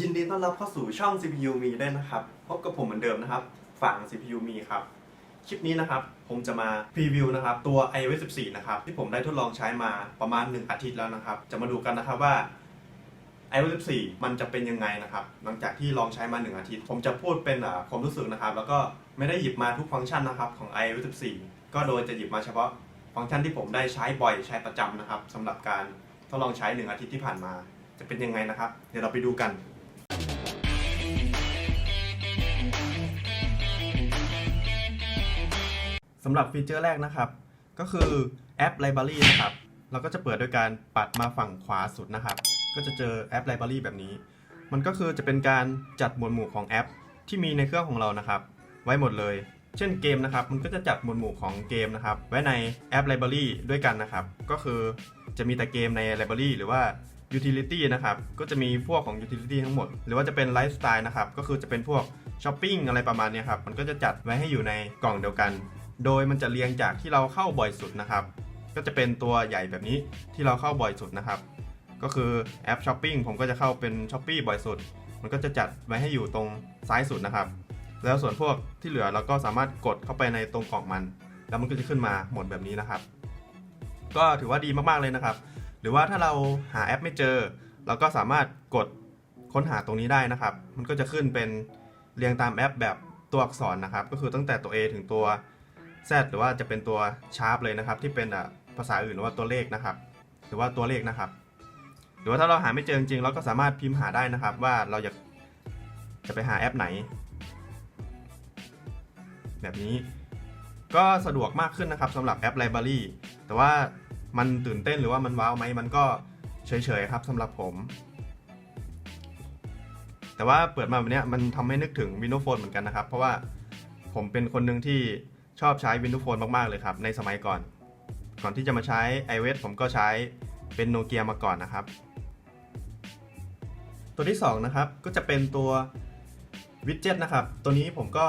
ยินดีต้อนรับเข้าสู่ช่อง CPU มีด้วยนะครับ พบกับผมเหมือนเดิมนะครับ ฝั่ง CPU มีครับ คลิปนี้นะครับ ผมจะมาพรีวิวนะครับ ตัว iOS 14 นะครับ ที่ผมได้ทดลองใช้มาประมาณ 1 อาทิตย์แล้วนะครับ จะมาดูกันนะครับว่า iOS 14 มันจะเป็นยังไงนะครับ หลังจากที่ลองใช้มา 1 อาทิตย์ ผมจะพูดเป็นความรู้สึกนะครับ แล้วก็ไม่ได้หยิบมาทุกฟังก์ชันนะครับของ iOS 14 ก็โดยจะหยิบมาเฉพาะฟังก์ชันที่ผมได้ใช้บ่อยใช้ประจำนะครับสำหรับการทดลองใช้ 1 อาทิตย์ที่ผ่านมา จะเป็นยังไงนะครับ เดี๋ยวเราไปดูกัน สำหรับฟีเจอร์แรกนะครับ ก็คือแอป Library นะครับ เราก็จะเปิดด้วยการปัดมาฝั่งขวาสุดนะครับ ก็จะเจอแอป Library แบบนี้ มันก็คือจะเป็นการจัดหมวดหมู่ของแอป ที่มีในเครื่องของเรานะครับ ไว้หมดเลย เช่นเกมนะครับ มันก็จะจัดหมวดหมู่ของเกมนะครับ ไว้ในแอป Library ด้วยกันนะครับ ก็คือจะมีแต่เกมใน Library หรือว่า Utility นะครับ ก็จะมีพวกของ Utility ทั้งหมด หรือว่าจะเป็นไลฟ์สไตล์นะครับ ก็คือจะเป็นพวกช้อปปิ้งอะไรประมาณนี้ครับ มันก็จะจัดไว้ให้อยู่ในกล่องเดียวกัน โดยมันจะเรียงจากที่เราเข้าบ่อยสุดนะครับ ก็จะเป็นตัวใหญ่แบบนี้ที่เราเข้าบ่อยสุดนะครับ ก็คือแอปช้อปปิ้งผมก็จะเข้าเป็นช้อปปี้บ่อยสุด มันก็จะจัดไว้ให้อยู่ตรงซ้ายสุดนะครับ แล้วส่วนพวกที่เหลือเราก็สามารถกดเข้าไปในตรงกล่องมัน แล้วมันก็จะขึ้นมาหมดแบบนี้นะครับ ก็ถือว่าดีมากๆเลยนะครับ หรือว่าถ้าเราหาแอปไม่เจอ เราก็สามารถกดค้นหาตรงนี้ได้นะครับ มันก็จะขึ้นเป็นเรียงตามแอปแบบตัวอักษรนะครับ ก็คือตั้งแต่ตัว A ถึงตัว Z หรือว่าจะเป็นตัวชาร์ปเลยนะครับ ที่เป็นอะภาษาอื่นหรือว่าตัวเลขนะครับ หรือว่าตัวเลขนะครับ หรือว่าถ้าเราหาไม่เจอจริงๆเราก็สามารถพิมพ์หาได้นะครับ ว่าเราอยากจะไปหาแอปไหน แบบนี้ก็สะดวกมากขึ้นนะครับสำหรับแอป Library แต่ว่ามันตื่นเต้นหรือว่ามันว้าวไหมมันก็เฉยๆครับสำหรับผม แต่ว่าเปิดมาแบบเนี้ยมันทำให้นึกถึง Windows Phone เหมือนกันนะครับ เพราะว่าผมเป็นคนหนึ่งที่ อบใช้ Windows Phone มาก ๆ เลยครับ ในสมัยก่อน ก่อนที่จะมาใช้ iOS ผมก็ใช้เป็นโนเกียมาก่อนนะครับ ตัวที่ 2 นะครับ ก็จะเป็นตัววิดเจ็ตนะครับ ตัวนี้ผมก็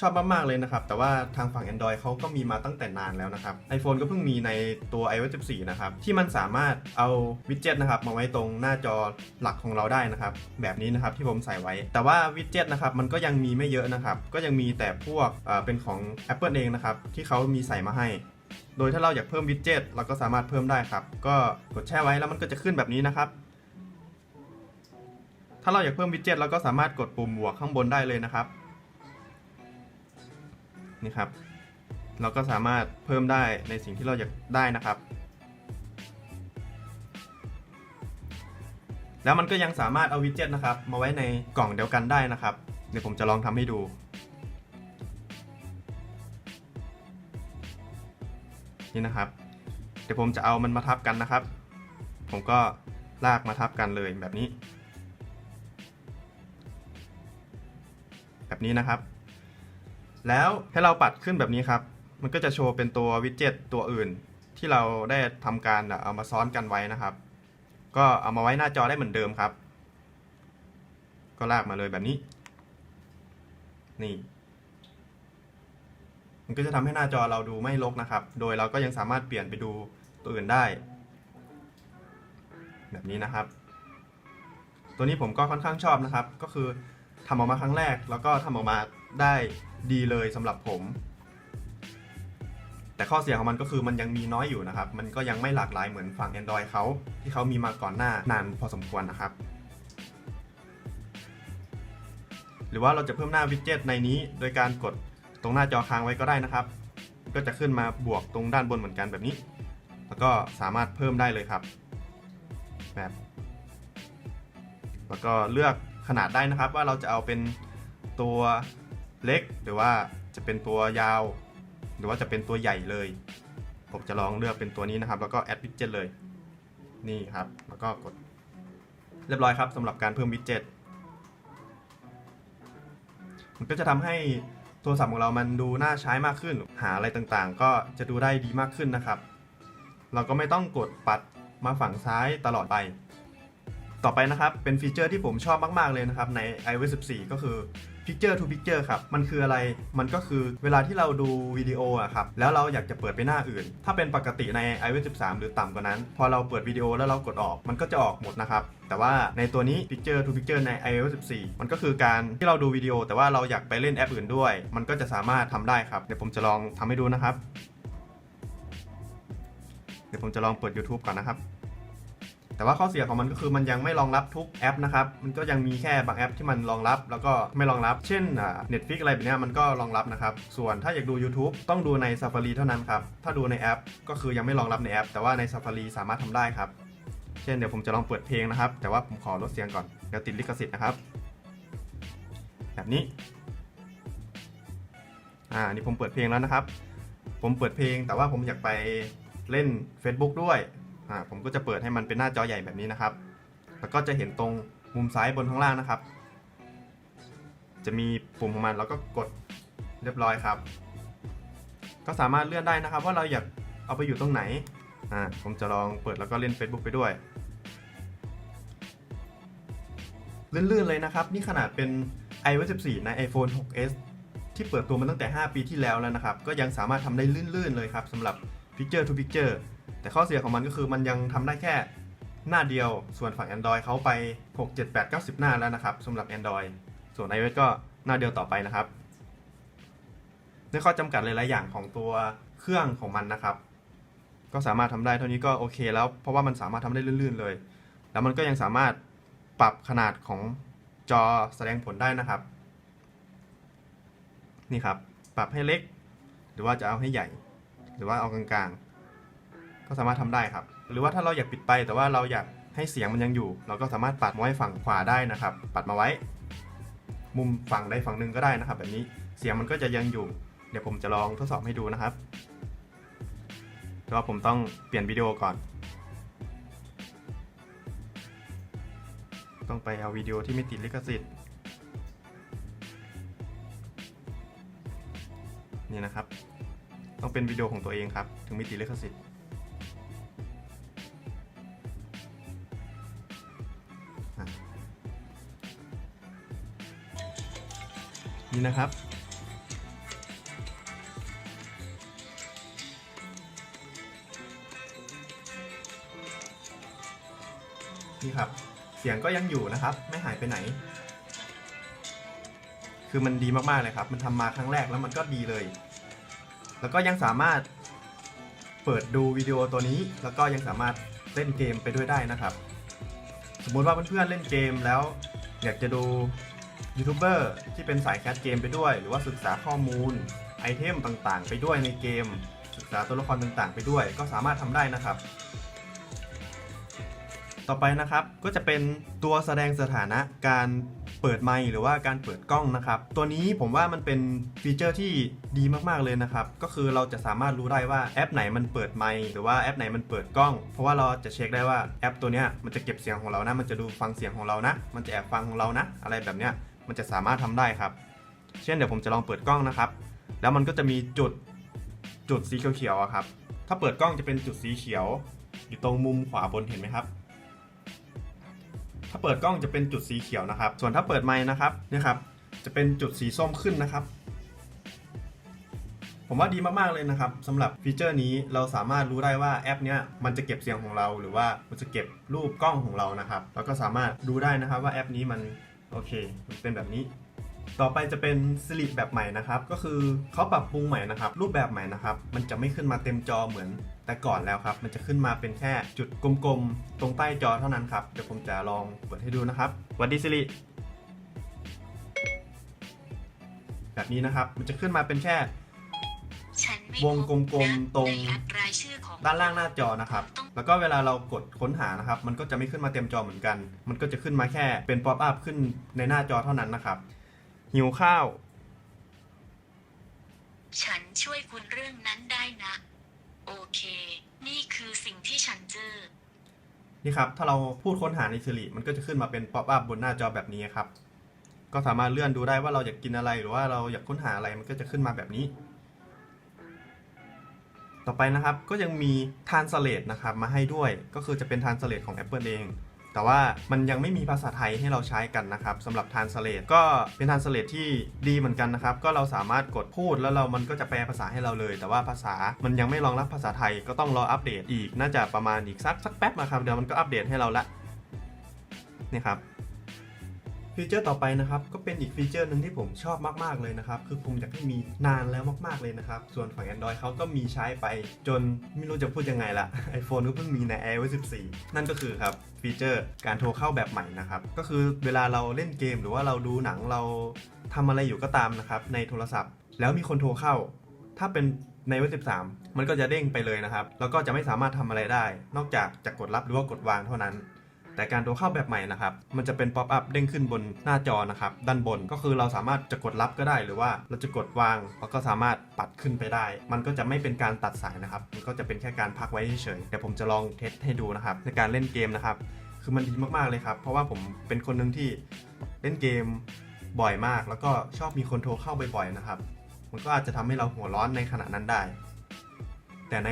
ชอบมากๆเลยนะครับ แต่ว่าทางฝั่ง Android เขาก็มีมาตั้งแต่นานแล้วนะครับ iPhone ก็เพิ่งมีในตัว iOS 14 นะครับ ที่มันสามารถเอาวิดเจ็ตนะครับมาไว้ตรงหน้าจอหลักของเราได้นะครับ แบบนี้นะครับที่ผมใส่ไว้ แต่ว่าวิดเจ็ตนะครับมันก็ยังมีไม่เยอะนะครับ ก็ยังมีแต่พวกเเป็นของ Apple เองนะครับที่เขามีใส่มาให้โดยถ้าเราอยากเพิ่มวิดเจ็ตเราก็สามารถเพิ่มได้ครับ ก็กดแช่ไว้แล้วมันก็จะขึ้นแบบนี้นะครับ ถ้าเราอยากเพิ่มวิดเจ็ตเราก็สามารถกดปุ่มบวกข้างบนได้เลยนะครับ นี่ครับ เราก็สามารถเพิ่มได้ในสิ่งที่เราอยากได้นะครับ แล้วมันก็ยังสามารถเอาวิดเจ็ตนะครับ มาไว้ในกล่องเดียวกันได้นะครับ เดี๋ยวผมจะลองทำให้ดูนี่นะครับ เดี๋ยวผมจะเอามันมาทับกันนะครับ ผมก็ลากมาทับกันเลยแบบนี้ แบบนี้นะครับ แล้วให้เราปัดขึ้นแบบนี้ครับ มันก็จะโชว์เป็นตัววิดเจ็ตตัวอื่น ที่เราได้ทำการเอามาซ้อนกันไว้นะครับ ก็เอามาไว้หน้าจอได้เหมือนเดิมครับ ก็ลากมาเลยแบบนี้ นี่ มันก็จะทำให้หน้าจอเราดูไม่รกนะครับ โดยเราก็ยังสามารถเปลี่ยนไปดูตัวอื่นได้ แบบนี้นะครับ ตัวนี้ผมก็ค่อนข้างชอบนะครับ ก็คือทำออกมาครั้งแรกแล้วก็ทำออกมา ได้ดีเลยสำหรับผม แต่ข้อเสียของมันก็คือมันยังมีน้อยอยู่นะครับ มันก็ยังไม่หลากหลายเหมือนฝั่ง Android เขาที่เขามีมาก่อนหน้านานพอสมควรนะครับ หรือว่าเราจะเพิ่มหน้าวิดเจ็ตในนี้ โดยการกดตรงหน้าจอค้างไว้ก็ได้นะครับ ก็จะขึ้นมาบวกตรงด้านบนเหมือนกันแบบนี้ แล้วก็สามารถเพิ่มได้เลยครับ แบบแล้วก็เลือกขนาดได้นะครับว่าเราจะเอาเป็นตัว เล็กหรือว่าจะเป็นตัวยาว หรือว่าจะเป็นตัวใหญ่เลย ผมจะลองเลือกเป็นตัวนี้นะครับ แล้วก็แอดวิดเจ็ตเลย นี่ครับ แล้วก็กด เรียบร้อยครับสำหรับการเพิ่มวิดเจ็ตมันก็จะทำให้โทรศัพท์ของเรามันดูน่าใช้มากขึ้น หาอะไรต่างๆ ก็จะดูได้ดีมากขึ้นนะครับ เราก็ไม่ต้องกดปัดมาฝั่งซ้ายตลอดไป ต่อไปนะครับ เป็นฟีเจอร์ที่ผมชอบมาก ๆ เลยนะครับ ใน iOS 14 ก็คือ Picture to Picture ครับ มันคืออะไร มันก็คือเวลาที่เราดูวิดีโออะครับ แล้วเราอยากจะเปิดไปหน้าอื่น ถ้าเป็นปกติใน iOS 13 หรือต่ำกว่านั้น พอเราเปิดวิดีโอแล้วเรากดออก มันก็จะออกหมดนะครับ แต่ว่าในตัวนี้ Picture to Picture ใน iOS 14 มันก็คือการที่เราดูวิดีโอ แต่ว่าเราอยากไปเล่นแอปอื่นด้วย มันก็จะสามารถทำได้ครับ เดี๋ยวผมจะลองทำให้ดูนะครับ เดี๋ยวผมจะลองเปิด YouTube ก่อนนะครับ แต่ว่าข้อเสียของมันก็คือมันยังไม่รองรับทุกแอปนะครับ มันก็ยังมีแค่บางแอปที่มันรองรับ แล้วก็ไม่รองรับ เช่นอ่า Netflix อะไรแบบนี้มันก็รองรับนะครับ ส่วนถ้าอยากดู YouTube ต้องดูใน Safari เท่านั้นครับ ถ้าดูในแอป ก็คือยังไม่รองรับในแอป แต่ว่าใน Safari สามารถทำได้ครับ เช่นเดี๋ยวผมจะลองเปิดเพลงนะครับ แต่ว่าผมขอลดเสียงก่อน เดี๋ยวติดลิขสิทธิ์นะครับ แบบนี้ อ่า นี่ผมเปิดเพลงแล้วนะครับ ผมเปิดเพลง แต่ว่าผมอยากไปเล่น Facebook ด้วย อ่าผมก็จะเปิดให้มันเป็นหน้าจอใหญ่แบบนี้นะครับ แล้วก็จะเห็นตรงมุมซ้ายบนข้างล่างนะครับ จะมีปุ่มของมันแล้วก็กดเรียบร้อยครับ ก็สามารถเลื่อนได้นะครับ ว่าเราอยากเอาไปอยู่ตรงไหนอ่าผมจะลองเปิดแล้วก็เล่น Facebook ไปด้วยลื่นๆเลยนะครับ นี่ขนาดเป็น iOS 14 ใน iPhone 6s ที่เปิดตัวมาตั้งแต่ 5 ปีที่แล้วแล้วนะครับ ก็ยังสามารถทำได้ลื่นๆเลยครับสำหรับ Picture to Picture แต่ข้อเสียของมันก็คือมันยังทำได้แค่หน้าเดียว ส่วนฝั่ง Android เขาไป 6 7 8 9 0 หน้าแล้วนะครับสำหรับ Android ส่วน iOS ก็หน้าเดียวต่อไปนะครับในข้อจำกัดหลายๆอย่างของตัวเครื่องของมันนะครับ ก็สามารถทำได้เท่านี้ก็โอเคแล้วเพราะว่ามันสามารถทำได้ลื่นๆเลย แล้วมันก็ยังสามารถปรับขนาดของจอแสดงผลได้นะครับ นี่ครับ ปรับให้เล็ก หรือว่าจะเอาให้ใหญ่ หรือว่าเอากลางๆ ก็สามารถทำได้ครับ หรือว่าถ้าเราอยากปิดไปแต่ว่าเราอยากให้เสียงมันยังอยู่ เราก็สามารถปัดมาไว้ฝั่งขวาได้นะครับ ปัดมาไว้ มุมฝั่งใดฝั่งหนึ่งก็ได้นะครับ แบบนี้เสียงมันก็จะยังอยู่ เดี๋ยวผมจะลองทดสอบให้ดูนะครับแต่ว่าผมต้องเปลี่ยนวิดีโอก่อน ต้องไปเอาวิดีโอที่ไม่ติดลิขสิทธิ์นี่นะครับ ต้องเป็นวิดีโอของตัวเองครับ ถึงม่ติดลิขสิทธิ์นี่นะครับ นี่ครับ เสียงก็ยังอยู่นะครับ ไม่หายไปไหน คือมันดีมากๆเลยครับ มันทำมาครั้งแรกแล้วมันก็ดีเลย แล้วก็ยังสามารถเปิดดูวิดีโอตัวนี้ แล้วก็ยังสามารถเล่นเกมไปด้วยได้นะครับ สมมุติว่าเพื่อนๆเล่นเกมแล้ว อยากจะดูยูทูบเบอร์ที่เป็นสายแคสเกมไปด้วย หรือว่าศึกษาข้อมูลไอเทมต่างๆ ไปด้วยในเกม ศึกษาตัวละครต่างๆ ไปด้วย ก็สามารถทำได้นะครับ ต่อไปนะครับก็จะเป็นตัวแสดงสถานะการ เปิดไมค์หรือว่าการเปิดกล้องนะครับ ตัวนี้ผมว่ามันเป็นฟีเจอร์ที่ดีมากๆเลยนะครับ ก็คือเราจะสามารถรู้ได้ว่าแอปไหนมันเปิดไมค์หรือว่าแอปไหนมันเปิดกล้อง เพราะว่าเราจะเช็คได้ว่าแอปตัวเนี้ยมันจะเก็บเสียงของเรานะ มันจะดูฟังเสียงของเรานะ มันจะแอบฟังของเรานะ อะไรแบบเนี้ยมันจะสามารถทำได้ครับ เช่นเดี๋ยวผมจะลองเปิดกล้องนะครับ แล้วมันก็จะมีจุดจุดสีเขียวๆครับ ถ้าเปิดกล้องจะเป็นจุดสีเขียว อยู่ตรงมุมขวาบนเห็นไหมครับ เปิดกล้องจะเป็นจุดสีเขียวนะครับ ส่วนถ้าเปิดไม้นะครับเนี่ยครับ จะเป็นจุดสีส้มขึ้นนะครับ ผมว่าดีมากๆเลยนะครับสำหรับฟีเจอร์นี้เราสามารถรู้ได้ว่าแอปเนี้ยมันจะเก็บเสียงของเรา หรือว่ามันจะเก็บรูปกล้องของเรานะครับ แล้วก็สามารถดูได้นะครับว่าแอปนี้มันโอเค มันเป็นแบบนี้ ต่อไปจะเป็นสิริแบบใหม่นะครับ ก็คือเขาปรับปรุงใหม่นะครับ รูปแบบใหม่นะครับ มันจะไม่ขึ้นมาเต็มจอเหมือนแต่ก่อนแล้วครับ มันจะขึ้นมาเป็นแค่จุดกลมๆ ตรงใต้จอเท่านั้นครับ เดี๋ยวผมจะลองเปิดให้ดูนะครับสวัสดีสิริแบบนี้นะครับ มันจะขึ้นมาเป็นแค่ฉันไม่วงพบกลมๆ ตรงในแอปรายชื่อของด้านล่างหน้าจอนะครับ แล้วก็เวลาเรากดค้นหานะครับ มันก็จะไม่ขึ้นมาเต็มจอเหมือนกัน มันก็จะขึ้นมาแค่เป็นป๊อปอัพขึ้นในหน้าจอเท่านั้นนะครับ หิวข้าว ฉันช่วยคุณเรื่องนั้นได้นะ โอเค นี่คือสิ่งที่ฉันเจอ นี่ครับ ถ้าเราพูดค้นหาใน Siri มันก็จะขึ้นมาเป็นป๊อปอัพบนหน้าจอแบบนี้ครับ ก็สามารถเลื่อนดูได้ว่าเราอยากกินอะไรหรือว่าเราอยากค้นหาอะไรมันก็จะขึ้นมาแบบนี้ ต่อไปนะครับก็ยังมี Translate นะครับมาให้ด้วย ก็คือจะเป็น Translate ของ Apple เอง แต่ว่ามันยังไม่มีภาษาไทยให้เราใช้กันนะครับสำหรับ Translate ก็เป็น Translate ที่ดีเหมือนกันนะครับ ก็เราสามารถกดพูดแล้วเรามันก็จะแปลภาษาให้เราเลย แต่ว่าภาษามันยังไม่รองรับภาษาไทยก็ต้องรออัปเดตอีก น่าจะประมาณอีกสักสักแป๊บนะครับเดี๋ยวมันก็อัปเดตให้เราละนี่ครับ ฟีเจอร์ต่อไปนะครับก็เป็นอีกฟีเจอร์หนึ่งที่ผมชอบมากๆเลยนะครับคือผมอยากให้มีนานแล้วมากๆเลยนะครับส่วนฝั่ง Android เขาก็มีใช้ไปจนไม่รู้จะพูดยังไงละ iPhone ก็เพิ่งมีใน iOS 14 นั่นก็คือครับฟีเจอร์การโทรเข้าแบบใหม่นะครับก็คือเวลาเราเล่นเกมหรือว่าเราดูหนังเราทำอะไรอยู่ก็ตามนะครับในโทรศัพท์ แล้วมีคนโทรเข้า ถ้าเป็นใน iOS 13 มันก็จะเด้งไปเลยนะครับ แล้วก็จะไม่สามารถทำอะไรได้ นอกจากจะกดรับหรือว่ากดวางเท่านั้น แต่การโทรเข้าแบบใหม่นะครับ มันจะเป็นป๊อปอัพเด้งขึ้นบนหน้าจอนะครับ ด้านบนก็คือเราสามารถจะกดรับก็ได้หรือว่าเราจะกดวางเราก็สามารถปัดขึ้นไปได้ มันก็จะไม่เป็นการตัดสายนะครับมันก็จะเป็นแค่การพักไว้เฉยๆเดี๋ยวผมจะลองเทสให้ดูนะครับในการเล่นเกมนะครับ คือมันดีมากๆเลยครับ เพราะว่าผมเป็นคนหนึ่งที่เล่นเกมบ่อยมาก แล้วก็ชอบมีคนโทรเข้าบ่อยๆนะครับ มันก็อาจจะทำให้เราหัวร้อนในขณะนั้นได้ แต่ใน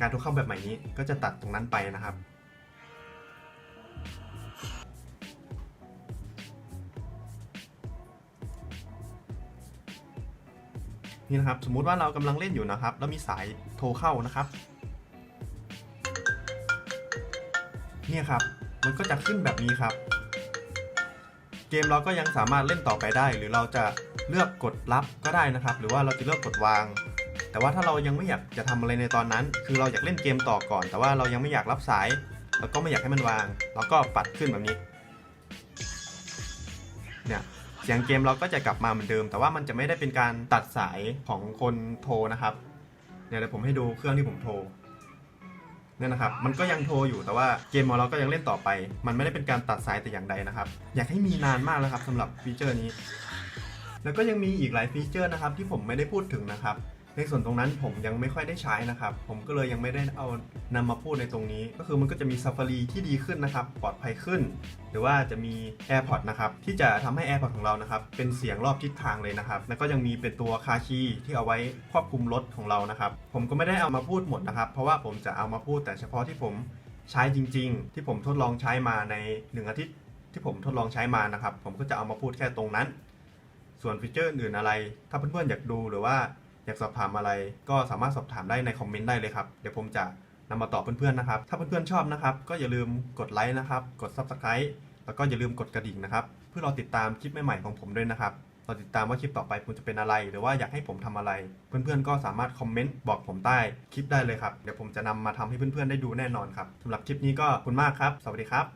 การโทรเข้าแบบใหม่นี้ก็จะตัดตรงนั้นไปนะครับ นี่นะครับ สมมุติว่าเรากำลังเล่นอยู่นะครับ แล้วมีสายโทรเข้านะครับ เนี่ยครับ มันก็จะขึ้นแบบนี้ครับ เกมเราก็ยังสามารถเล่นต่อไปได้ หรือเราจะเลือกกดรับก็ได้นะครับ หรือว่าเราจะเลือกกดวาง แต่ว่าถ้าเรายังไม่อยากจะทำอะไรในตอนนั้น คือเราอยากเล่นเกมต่อก่อน แต่ว่าเรายังไม่อยากรับสาย แล้วก็ไม่อยากให้มันวาง เราก็ปัดขึ้นแบบนี้ เนี่ย เสียงเกมเราก็จะกลับมาเหมือนเดิม แต่ว่ามันจะไม่ได้เป็นการตัดสายของคนโทรนะครับเนี่ยเดี๋ยวผมให้ดูเครื่องที่ผมโทรเนี่ยนะครับ มันก็ยังโทรอยู่แต่ว่าเกมของเราก็ยังเล่นต่อไป มันไม่ได้เป็นการตัดสายแต่อย่างใดนะครับ อยากให้มีนานมากแล้วครับสำหรับฟีเจอร์นี้ แล้วก็ยังมีอีกหลายฟีเจอร์นะครับที่ผมไม่ได้พูดถึงนะครับ ในส่วนตรงนั้นผมยังไม่ค่อยได้ใช้นะครับ ผมก็เลยยังไม่ได้เอานำมาพูดในตรงนี้ ก็คือมันก็จะมี Safari ที่ดีขึ้นนะครับ ปลอดภัยขึ้น หรือว่าจะมี AirPods นะครับ ที่จะทำให้ AirPods ของเรานะครับ เป็นเสียงรอบทิศทางเลยนะครับ แล้วก็ยังมีเป็นตัวคาคีที่เอาไว้ควบคุมรถของเรานะครับ ผมก็ไม่ได้เอามาพูดหมดนะครับ เพราะว่าผมจะเอามาพูดแต่เฉพาะที่ผมใช้จริง ๆ ที่ผมทดลองใช้มาใน 1 อาทิตย์ ที่ผมทดลองใช้มานะครับ ผมก็จะเอามาพูดแค่ตรงนั้น ส่วนฟีเจอร์อื่นอะไร ถ้าเพื่อนๆอยากดูหรือว่า อยากสอบถามอะไร ก็สามารถสอบถามได้ในคอมเมนต์ได้เลยครับ เดี๋ยวผมจะนำมาตอบเพื่อนๆนะครับ ถ้าเพื่อนๆชอบนะครับ ก็อย่าลืมกดไลค์นะครับ กด Subscribe แล้วก็อย่าลืมกดกระดิ่งนะครับ เพื่อรอติดตามคลิปใหม่ๆของผมด้วยนะครับรอติดตามว่าคลิปต่อไปผมจะเป็นอะไร หรือว่าอยากให้ผมทำอะไร เพื่อนๆก็สามารถคอมเมนต์บอกผมใต้คลิปได้เลยครับ เดี๋ยวผมจะนำมาทำให้เพื่อนๆได้ดูแน่นอนครับสำหรับคลิปนี้ก็ขอบคุณมากครับ สวัสดีครับ